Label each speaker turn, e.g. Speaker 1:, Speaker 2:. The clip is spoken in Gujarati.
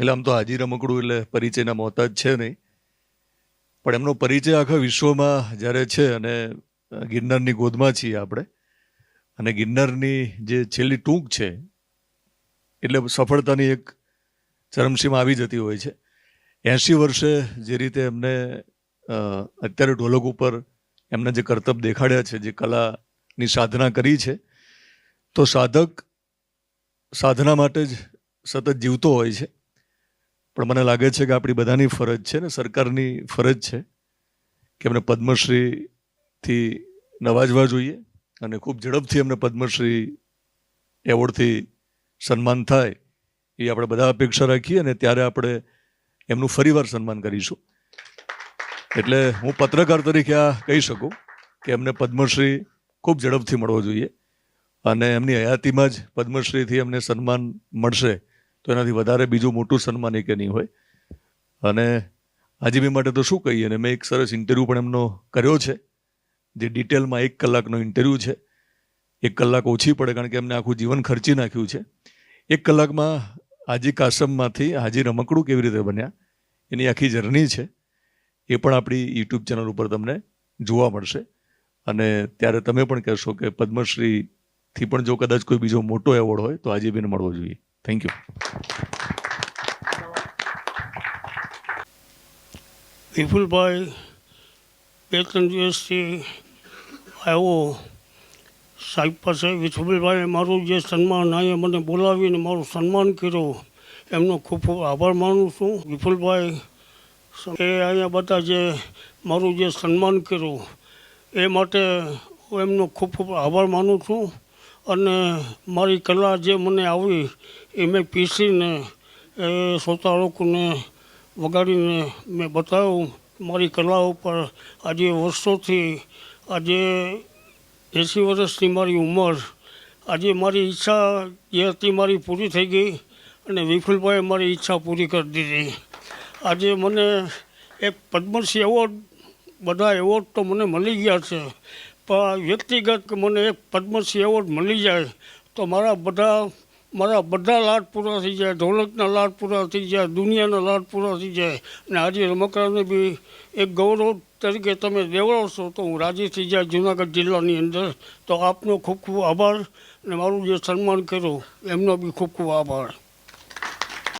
Speaker 1: એટલે આમ તો હાજી રમકડું એટલે પરિચયના મોહતાજ છે નહીં. પણ એમનો પરિચય આખા વિશ્વમાં જ્યારે છે અને ગિરનારની ગોદમાં છીએ આપણે, અને ગિરનારની જે છેલ્લી ટૂંક છે, એટલે સફળતાની એક ચરમસીમા આવી જતી હોય છે. એંશી વર્ષે જે રીતે એમને અત્યારે ઢોલક ઉપર એમના જે કરતબ દેખાડ્યા છે, જે કલાની સાધના કરી છે, તો સાધક સાધના માટે જ સતત જીવતો હોય છે. પણ મને લાગે છે કે આપણી બધાની ફરજ છે ને, સરકારની ફરજ છે કે એમને પદ્મશ્રીથી નવાજવા જોઈએ અને ખૂબ ઝડપથી એમને પદ્મશ્રી એવોર્ડથી સન્માન થાય એ આપણે બધા અપેક્ષા રાખીએ અને ત્યારે આપણે એમનું ફરીવાર સન્માન કરીશું. એટલે હું પત્રકાર તરીકે આ કહી શકું કે એમને પદ્મશ્રી ખૂબ ઝડપથી મળવો જોઈએ અને એમની હયાતીમાં જ પદ્મશ્રીથી એમને સન્માન મળશે. તો એનાથી વધારે બીજું મોટું સન્માન એ કે નહીં હોય. અને આજીબી માટે તો શું કહીએ ને, મેં એક સરસ ઇન્ટરવ્યૂ પણ એમનો કર્યો છે, જે ડિટેલમાં એક કલાકનો ઇન્ટરવ્યૂ છે. એક કલાક ઓછી પડે કારણ કે એમને આખું જીવન ખર્ચી નાખ્યું છે. એક કલાકમાં હાજી કાસમમાંથી હાજી રમકડું કેવી રીતે બન્યા, એની આખી જર્ની છે. એ પણ આપણી યુટ્યુબ ચેનલ ઉપર તમને જોવા મળશે. અને ત્યારે તમે પણ કહેશો કે પદ્મશ્રીથી પણ જો કદાચ કોઈ બીજો મોટો એવોર્ડ હોય તો હાજીબીને મળવો જોઈએ. થેન્ક યુ
Speaker 2: વિપુલભાઈ બે ત્રણ દિવસથી આવ્યો. સાહેબ પાસે વિપુલભાઈએ મારું જે સન્માન અહીંયા મને બોલાવીને મારું સન્માન કર્યું. એમનો ખૂબ ખૂબ આભાર માનું છું. વિપુલભાઈ, એ અહીંયા બધા જે મારું જે સન્માન કર્યું, એ માટે હું એમનો ખૂબ ખૂબ આભાર માનું છું. અને મારી કલા જે મને આવી એ મેં પીસીને, એ શ્રોતા લોકોને વગાડીને મેં બતાવ્યું. મારી કલા ઉપર આજે વર્ષોથી, આજે એંસી વર્ષની મારી ઉંમર, આજે મારી ઈચ્છા જે હતી મારી પૂરી થઈ ગઈ અને વિપુલભાઈએ મારી ઈચ્છા પૂરી કરી દીધી. આજે મને એક પદ્મશ્રી એવોર્ડ, બધા એવોર્ડ તો મને મળી ગયા છે. વ્યક્તિગત મને એક પદ્મશ્રી એવોર્ડ મળી જાય, તો મારા બધા મારા બધા લાડ પૂરા થઈ જાય ઢોલકના લાડ પૂરા થઈ જાય, દુનિયાના લાડ પૂરા થઈ જાય. અને આજે રમકડાને બી એક ગૌરવ તરીકે તમે દેવડાવશો તો હું રાજી થઈ જાય જુનાગઢ જિલ્લાની અંદર. તો આપનો ખૂબ ખૂબ આભાર અને મારું જે સન્માન કર્યું, એમનો બી ખૂબ ખૂબ આભાર.